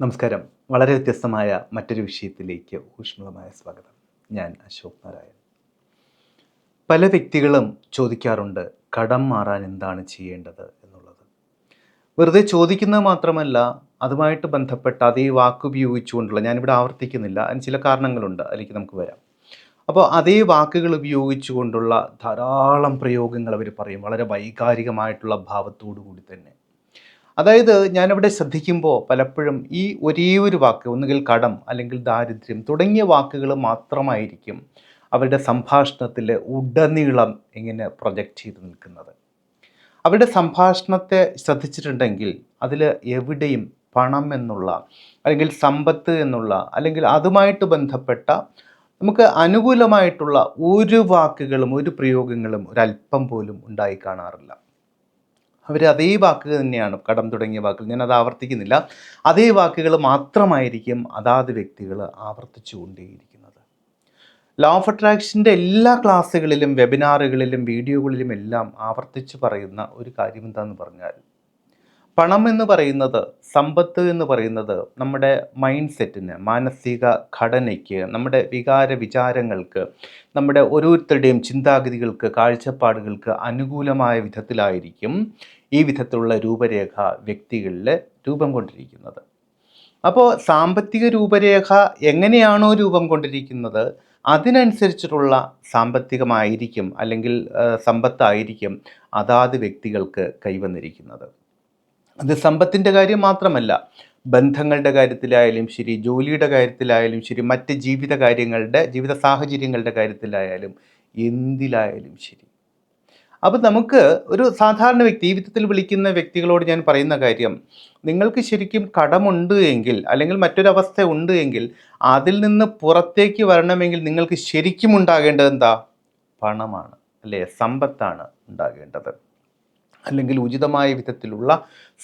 നമസ്കാരം. വളരെ വ്യത്യസ്തമായ മറ്റൊരു വിഷയത്തിലേക്ക് ഊഷ്മളമായ സ്വാഗതം. ഞാൻ അശോക് നാരായൺ. പല വ്യക്തികളും ചോദിക്കാറുണ്ട് കടം മാറാൻ എന്താണ് ചെയ്യേണ്ടത് എന്നുള്ളത്. വെറുതെ ചോദിക്കുന്നത് മാത്രമല്ല അതുമായിട്ട് ബന്ധപ്പെട്ട അതേ വാക്ക് ഉപയോഗിച്ചുകൊണ്ടുള്ള ഞാനിവിടെ ആവർത്തിക്കുന്നില്ല അതിന് ചില കാരണങ്ങളുണ്ട് അതിലേക്ക് നമുക്ക് വരാം. അപ്പോൾ അതേ വാക്കുകൾ ഉപയോഗിച്ചുകൊണ്ടുള്ള ധാരാളം പ്രയോഗങ്ങൾ അവർ പറയും വളരെ വൈകാരികമായിട്ടുള്ള ഭാവത്തോടു കൂടി തന്നെ. അതായത് ഞാനിവിടെ ശ്രദ്ധിക്കുമ്പോൾ പലപ്പോഴും ഈ ഒരേ ഒരു വാക്ക് ഒന്നുകിൽ കടം അല്ലെങ്കിൽ ദാരിദ്ര്യം തുടങ്ങിയ വാക്കുകൾ മാത്രമായിരിക്കും അവരുടെ സംഭാഷണത്തിൽ ഉടനീളം ഇങ്ങനെ പ്രൊജക്റ്റ് ചെയ്ത് നിൽക്കുന്നത്. അവരുടെ സംഭാഷണത്തെ ശ്രദ്ധിച്ചിട്ടുണ്ടെങ്കിൽ അതിൽ എവിടെയും പണം എന്നുള്ള അല്ലെങ്കിൽ സമ്പത്ത് എന്നുള്ള അല്ലെങ്കിൽ അതുമായിട്ട് ബന്ധപ്പെട്ട നമുക്ക് അനുകൂലമായിട്ടുള്ള ഒരു വാക്കുകളും ഒരു പ്രയോഗങ്ങളും ഒരല്പം പോലും ഉണ്ടായി കാണാറില്ല. അവർ അതേ വാക്കുകൾ തന്നെയാണ് കടം തുടങ്ങിയ വാക്കുകൾ. ഞാൻ അത് ആവർത്തിക്കുന്നില്ല. അതേ വാക്കുകൾ മാത്രമായിരിക്കും അതാത് വ്യക്തികൾ ആവർത്തിച്ചു കൊണ്ടേയിരിക്കുന്നത് ലോ ഓഫ് അട്രാക്ഷന്റെ എല്ലാ ക്ലാസ്സുകളിലും വെബിനാറുകളിലും വീഡിയോകളിലും എല്ലാം ആവർത്തിച്ച് പറയുന്ന ഒരു കാര്യം എന്താണെന്ന് പറഞ്ഞാൽ പണം എന്ന് പറയുന്നത് സമ്പത്ത് എന്ന് പറയുന്നത് നമ്മുടെ മൈൻഡ് സെറ്റിന് മാനസിക ഘടനയ്ക്ക് നമ്മുടെ വികാര വിചാരങ്ങൾക്ക് നമ്മുടെ ഓരോരുത്തരുടെയും ചിന്താഗതികൾക്ക് കാഴ്ചപ്പാടുകൾക്ക് അനുകൂലമായ വിധത്തിലായിരിക്കും ഈ വിധത്തിലുള്ള രൂപരേഖ വ്യക്തികളിൽ രൂപം കൊണ്ടിരിക്കുന്നത്. അപ്പോൾ സാമ്പത്തിക രൂപരേഖ എങ്ങനെയാണോ രൂപം കൊണ്ടിരിക്കുന്നത് അതിനനുസരിച്ചിട്ടുള്ള സാമ്പത്തികമായിരിക്കും അല്ലെങ്കിൽ സമ്പത്തായിരിക്കും അതാത് വ്യക്തികൾക്ക് കൈവന്നിരിക്കുന്നത്. അത് സമ്പത്തിന്റെ കാര്യം മാത്രമല്ല. ബന്ധങ്ങളുടെ കാര്യത്തിലായാലും ശരി ജോലിയുടെ കാര്യത്തിലായാലും ശരി മറ്റ് ജീവിത കാര്യങ്ങളുടെ ജീവിത സാഹചര്യങ്ങളുടെ കാര്യത്തിലായാലും എന്തിലായാലും ശരി. അപ്പോൾ നമുക്ക് ഒരു സാധാരണ വ്യക്തി ജീവിതത്തിൽ വിളിക്കുന്ന വ്യക്തികളോട് ഞാൻ പറയുന്ന കാര്യം നിങ്ങൾക്ക് ശരിക്കും കടമുണ്ട് എങ്കിൽ അല്ലെങ്കിൽ മറ്റൊരവസ്ഥ ഉണ്ട് എങ്കിൽ അതിൽ നിന്ന് പുറത്തേക്ക് വരണമെങ്കിൽ നിങ്ങൾക്ക് ശരിക്കും ഉണ്ടാകേണ്ടത് എന്താ? പണമാണ് അല്ലേ? സമ്പത്താണ് ഉണ്ടാകേണ്ടത്. അല്ലെങ്കിൽ ഉചിതമായ വിധത്തിലുള്ള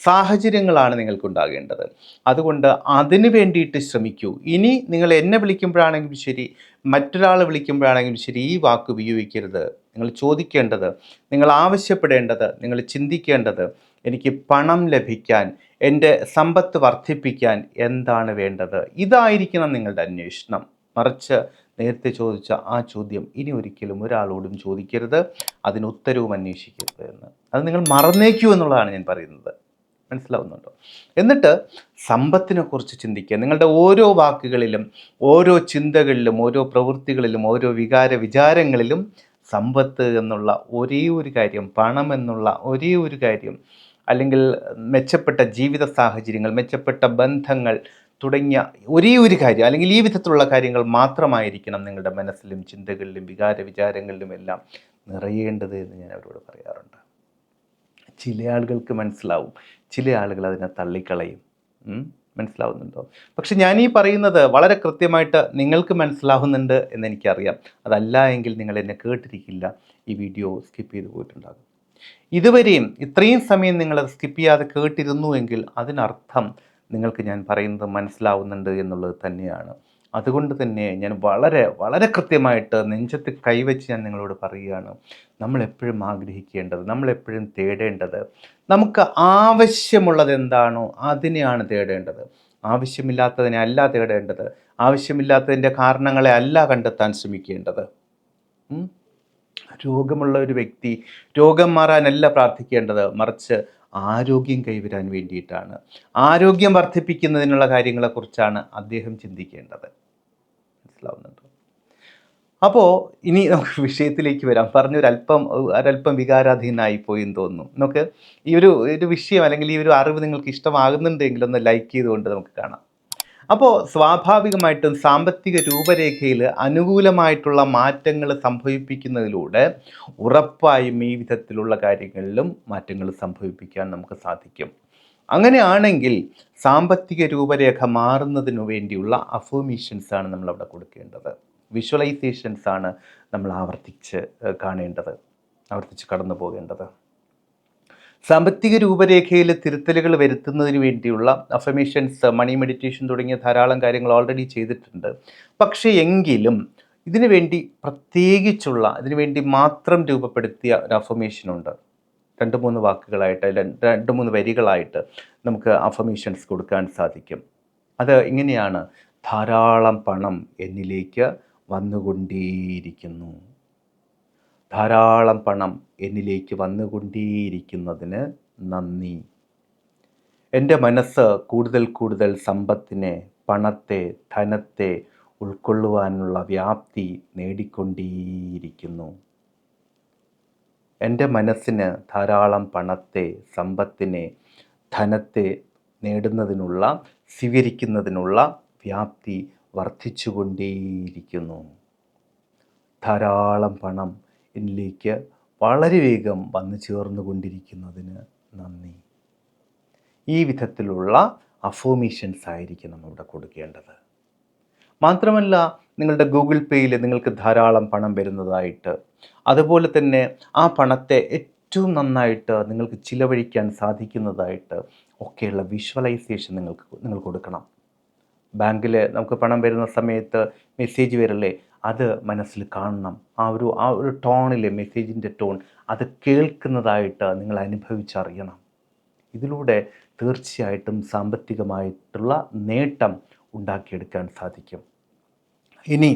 സാഹചര്യങ്ങളാണ് നിങ്ങൾക്ക് ഉണ്ടാകേണ്ടത് അതുകൊണ്ട് അതിനു വേണ്ടിയിട്ട് ശ്രമിക്കൂ. ഇനി നിങ്ങൾ എന്നെ വിളിക്കുമ്പോഴാണെങ്കിലും ശരി മറ്റൊരാളെ വിളിക്കുമ്പോഴാണെങ്കിലും ശരി ഈ വാക്ക് ഉപയോഗിക്കരുത്. നിങ്ങൾ ചോദിക്കേണ്ടത് നിങ്ങൾ ആവശ്യപ്പെടേണ്ടത് നിങ്ങൾ ചിന്തിക്കേണ്ടത് എനിക്ക് പണം ലഭിക്കാൻ എന്റെ സമ്പത്ത് വർദ്ധിപ്പിക്കാൻ എന്താണ് വേണ്ടത്? ഇതായിരിക്കണം നിങ്ങളുടെ അന്വേഷണം. മറിച്ച് നേരത്തെ ചോദിച്ച ആ ചോദ്യം ഇനി ഒരിക്കലും ഒരാളോടും ചോദിക്കരുത്. അതിന് ഉത്തരവും അന്വേഷിക്കരുത് എന്ന്. അത് നിങ്ങൾ മറന്നേക്കൂ എന്നുള്ളതാണ് ഞാൻ പറയുന്നത്. മനസ്സിലാവുന്നുണ്ടോ? എന്നിട്ട് സമ്പത്തിനെ കുറിച്ച് ചിന്തിക്കുക. നിങ്ങളുടെ ഓരോ വാക്കുകളിലും ഓരോ ചിന്തകളിലും ഓരോ പ്രവൃത്തികളിലും ഓരോ വികാര വിചാരങ്ങളിലും സമ്പത്ത് എന്നുള്ള ഒരേ ഒരു കാര്യം പണം എന്നുള്ള ഒരേ ഒരു കാര്യം അല്ലെങ്കിൽ മെച്ചപ്പെട്ട ജീവിത സാഹചര്യങ്ങൾ മെച്ചപ്പെട്ട ബന്ധങ്ങൾ തുടങ്ങിയ ഒരേ ഒരു കാര്യം അല്ലെങ്കിൽ ഈ വിധത്തിലുള്ള കാര്യങ്ങൾ മാത്രമായിരിക്കണം നിങ്ങളുടെ മനസ്സിലും ചിന്തകളിലും വികാര വിചാരങ്ങളിലും എല്ലാം നിറയേണ്ടത് എന്ന് ഞാൻ അവരോട് പറയാറുണ്ട്. ചില ആളുകൾക്ക് മനസ്സിലാവും. ചില ആളുകൾ അതിനെ തള്ളിക്കളയും? മനസ്സിലാവുന്നുണ്ടോ? പക്ഷെ ഞാൻ ഈ പറയുന്നത് വളരെ കൃത്യമായിട്ട് നിങ്ങൾക്ക് മനസ്സിലാവുന്നുണ്ട് എന്ന് എനിക്കറിയാം. അതല്ല എങ്കിൽ നിങ്ങൾ എന്നെ കേട്ടിരിക്കില്ല. ഈ വീഡിയോ സ്കിപ്പ് ചെയ്ത് പോയിട്ടുണ്ടാകും. ഇതുവരെയും ഇത്രയും സമയം നിങ്ങൾ സ്കിപ്പ് ചെയ്യാതെ കേട്ടിരുന്നു എങ്കിൽ അതിനർത്ഥം നിങ്ങൾക്ക് ഞാൻ പറയുന്നത് മനസ്സിലാവുന്നുണ്ട് എന്നുള്ളത് തന്നെയാണ്. അതുകൊണ്ട് തന്നെ ഞാൻ വളരെ വളരെ കൃത്യമായിട്ട് നെഞ്ചത്ത് കൈവച്ച് ഞാൻ നിങ്ങളോട് പറയുകയാണ്. നമ്മളെപ്പോഴും ആഗ്രഹിക്കേണ്ടത് നമ്മളെപ്പോഴും തേടേണ്ടത് നമുക്ക് ആവശ്യമുള്ളത് എന്താണോ അതിനെയാണ് തേടേണ്ടത്. ആവശ്യമില്ലാത്തതിനെ അല്ല തേടേണ്ടത്. ആവശ്യമില്ലാത്തതിന്റെ കാരണങ്ങളെ അല്ല കണ്ടെത്താൻ ശ്രമിക്കേണ്ടത്? രോഗമുള്ള ഒരു വ്യക്തി രോഗം മാറാനല്ല പ്രാർത്ഥിക്കേണ്ടത്. മറിച്ച് ആരോഗ്യം കൈവരാൻ വേണ്ടിയിട്ടാണ്. ആരോഗ്യം വർദ്ധിപ്പിക്കുന്നതിനുള്ള കാര്യങ്ങളെക്കുറിച്ചാണ് അദ്ദേഹം ചിന്തിക്കേണ്ടത്. മനസ്സിലാവുന്നുണ്ടോ? അപ്പോൾ ഇനി നമുക്ക് വിഷയത്തിലേക്ക് വരാം. പറഞ്ഞൊരല്പം ഒരല്പം വികാരാധീനായി പോയി എന്ന് തോന്നുന്നു. നമുക്ക് ഈ ഒരു ഒരു വിഷയം അല്ലെങ്കിൽ ഈ ഒരു അറിവ് നിങ്ങൾക്ക് ഇഷ്ടമാകുന്നുണ്ടെങ്കിൽ ഒന്ന് ലൈക്ക് ചെയ്തുകൊണ്ട് നമുക്ക് കാണാം. അപ്പോൾ സ്വാഭാവികമായിട്ടും സാമ്പത്തിക രൂപരേഖയിൽ അനുകൂലമായിട്ടുള്ള മാറ്റങ്ങൾ സംഭവിപ്പിക്കുന്നതിലൂടെ ഉറപ്പായും ഈ വിധത്തിലുള്ള കാര്യങ്ങളിലും മാറ്റങ്ങൾ സംഭവിപ്പിക്കാൻ നമുക്ക് സാധിക്കും. അങ്ങനെയാണെങ്കിൽ സാമ്പത്തിക രൂപരേഖ മാറുന്നതിനു വേണ്ടിയുള്ള അഫോമീഷൻസ് ആണ് നമ്മൾ അവിടെ കൊടുക്കേണ്ടത്. വിഷ്വലൈസേഷൻസ് ആണ് നമ്മൾ ആവർത്തിച്ച് കാണേണ്ടത് ആവർത്തിച്ച് കടന്നു പോകേണ്ടത് സാമ്പത്തിക രൂപരേഖയിൽ തിരുത്തലുകൾ വരുത്തുന്നതിന് വേണ്ടിയുള്ള അഫമേഷൻസ് മണി മെഡിറ്റേഷൻ തുടങ്ങിയ ധാരാളം കാര്യങ്ങൾ ഓൾറെഡി ചെയ്തിട്ടുണ്ട്. പക്ഷേ എങ്കിലും ഇതിനു വേണ്ടി പ്രത്യേകിച്ചുള്ള ഇതിനു വേണ്ടി മാത്രം രൂപപ്പെടുത്തിയ ഒരു അഫമേഷൻ ഉണ്ട്. രണ്ട് മൂന്ന് വാക്കുകളായിട്ട് രണ്ട് മൂന്ന് വരികളായിട്ട് നമുക്ക് അഫമേഷൻസ് കൊടുക്കാൻ സാധിക്കും. അത് ഇങ്ങനെയാണ് ധാരാളം പണം എന്നിലേക്ക് വന്നുകൊണ്ടേയിരിക്കുന്നു. ധാരാളം പണം എന്നിലേക്ക് വന്നുകൊണ്ടേയിരിക്കുന്നതിന് നന്ദി. എന്റെ മനസ്സ് കൂടുതൽ കൂടുതൽ സമ്പത്തിനെ പണത്തെ ധനത്തെ ഉൾക്കൊള്ളുവാനുള്ള വ്യാപ്തി നേടിക്കൊണ്ടേയിരിക്കുന്നു. എന്റെ മനസ്സിന് ധാരാളം പണത്തെ സമ്പത്തിനെ ധനത്തെ നേടുന്നതിനുള്ള സ്വീകരിക്കുന്നതിനുള്ള വ്യാപ്തി വർദ്ധിച്ചുകൊണ്ടേയിരിക്കുന്നു. ധാരാളം പണം എന്നിലേക്ക് വളരെ വേഗം വന്നു ചേർന്നുകൊണ്ടിരിക്കുന്നതിന് നന്ദി. ഈ വിധത്തിലുള്ള അഫോമേഷൻസ് ആയിരിക്കും നമ്മളിവിടെ കൊടുക്കേണ്ടത്. മാത്രമല്ല നിങ്ങളുടെ ഗൂഗിൾ പേയിൽ നിങ്ങൾക്ക് ധാരാളം പണം വരുന്നതായിട്ട് അതുപോലെ തന്നെ ആ പണത്തെ ഏറ്റവും നന്നായിട്ട് നിങ്ങൾക്ക് ചിലവഴിക്കാൻ സാധിക്കുന്നതായിട്ട് ഒക്കെയുള്ള വിഷ്വലൈസേഷൻ നിങ്ങൾക്ക് നിങ്ങൾ കൊടുക്കണം. ബാങ്കിൽ നമുക്ക് പണം വരുന്ന സമയത്ത് മെസ്സേജ് വരല്ലേ അത് മനസ്സിൽ കാണണം. ആ ഒരു ആ ഒരു ടോണിലെ മെസ്സേജിന്റെ ടോൺ അത് കേൾക്കുന്നതായിട്ട് നിങ്ങൾ അനുഭവിച്ചറിയണം. ഇതിലൂടെ തീർച്ചയായിട്ടും സാമ്പത്തികമായിട്ടുള്ള നേട്ടം ഉണ്ടാക്കിയെടുക്കാൻ സാധിക്കും. ഇനി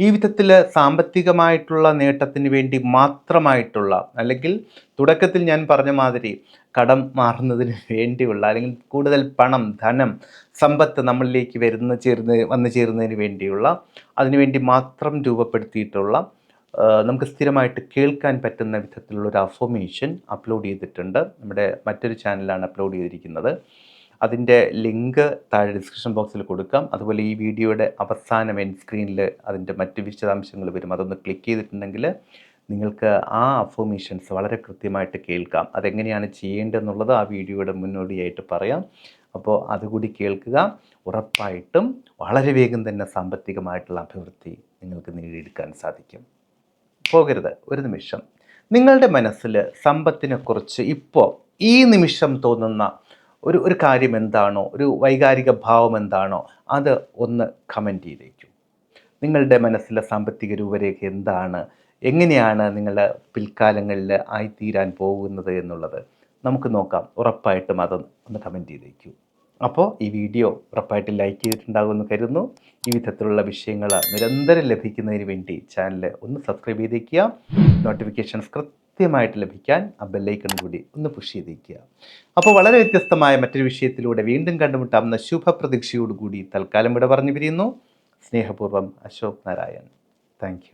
ഈ വിധത്തിൽ സാമ്പത്തികമായിട്ടുള്ള നേട്ടത്തിന് വേണ്ടി മാത്രമായിട്ടുള്ള അല്ലെങ്കിൽ തുടക്കത്തിൽ ഞാൻ പറഞ്ഞ മാതിരി കടം മാറുന്നതിന് വേണ്ടിയുള്ള അല്ലെങ്കിൽ കൂടുതൽ പണം ധനം സമ്പത്ത് നമ്മളിലേക്ക് വരുന്ന ചേർന്ന് വന്നു ചേരുന്നതിന് വേണ്ടിയുള്ള അതിനുവേണ്ടി മാത്രം രൂപപ്പെടുത്തിയിട്ടുള്ള നമുക്ക് സ്ഥിരമായിട്ട് കേൾക്കാൻ പറ്റുന്ന വിധത്തിലുള്ള ഒരു അഫോമേഷൻ അപ്ലോഡ് ചെയ്തിട്ടുണ്ട്. നമ്മുടെ മറ്റൊരു ചാനലാണ് അപ്ലോഡ് ചെയ്തിരിക്കുന്നത്. അതിന്റെ ലിങ്ക് താഴെ ഡിസ്ക്രിപ്ഷൻ ബോക്സിൽ കൊടുക്കാം. അതുപോലെ ഈ വീഡിയോയുടെ അവസാനം എൻ സ്ക്രീനിൽ അതിന്റെ മറ്റ് വിശദാംശങ്ങൾ വരും. അതൊന്ന് ക്ലിക്ക് ചെയ്തിട്ടുണ്ടെങ്കിൽ നിങ്ങൾക്ക് ആ അഫോമേഷൻസ് വളരെ കൃത്യമായിട്ട് കേൾക്കാം. അതെങ്ങനെയാണ് ചെയ്യേണ്ടതെന്നുള്ളത് ആ വീഡിയോയുടെ മുന്നോടിയായിട്ട് പറയാം. അപ്പോൾ അതുകൂടി കേൾക്കുക. ഉറപ്പായിട്ടും വളരെ വേഗം തന്നെ സാമ്പത്തികമായിട്ടുള്ള അഭിവൃദ്ധി നിങ്ങൾക്ക് നേടിയെടുക്കാൻ സാധിക്കും. പോകരുത്. ഒരു നിമിഷം. നിങ്ങളുടെ മനസ്സിൽ സമ്പത്തിനെക്കുറിച്ച് ഇപ്പോൾ ഈ നിമിഷം തോന്നുന്ന ഒരു ഒരു കാര്യം എന്താണോ ഒരു വൈകാരിക ഭാവം എന്താണോ അത് ഒന്ന് കമന്റ് ചെയ്തേക്കൂ. നിങ്ങളുടെ മനസ്സിലെ സാമ്പത്തിക രൂപരേഖ എന്താണ്? എങ്ങനെയാണ് നിങ്ങളുടെ പിൽക്കാലങ്ങളിൽ ആയിത്തീരാൻ പോകുന്നത് എന്നുള്ളത് നമുക്ക് നോക്കാം. ഉറപ്പായിട്ടും അത് ഒന്ന് കമന്റ് ചെയ്തേക്കൂ. അപ്പോൾ ഈ വീഡിയോ ഉറപ്പായിട്ട് ലൈക്ക് ചെയ്തിട്ടുണ്ടാകുമെന്ന് കരുതുന്നു. ഈ വിധത്തിലുള്ള വിഷയങ്ങൾ നിരന്തരം ലഭിക്കുന്നതിന് വേണ്ടി ചാനൽ ഒന്ന് സബ്സ്ക്രൈബ് ചെയ്തേക്കുക. നോട്ടിഫിക്കേഷൻസ് കൃത്യമായിട്ട് ലഭിക്കാൻ ആ ബെല്ലൈക്കൺ കൂടി ഒന്ന് പുഷ് ചെയ്തേക്കുക. അപ്പോൾ വളരെ വ്യത്യസ്തമായ മറ്റൊരു വിഷയത്തിലൂടെ വീണ്ടും കണ്ടുമുട്ടാവുന്ന ശുഭപ്രതീക്ഷയോടുകൂടി തൽക്കാലം ഇവിടെ പറഞ്ഞു പിരിയുന്നു സ്നേഹപൂർവം അശോക് നാരായൺ. താങ്ക്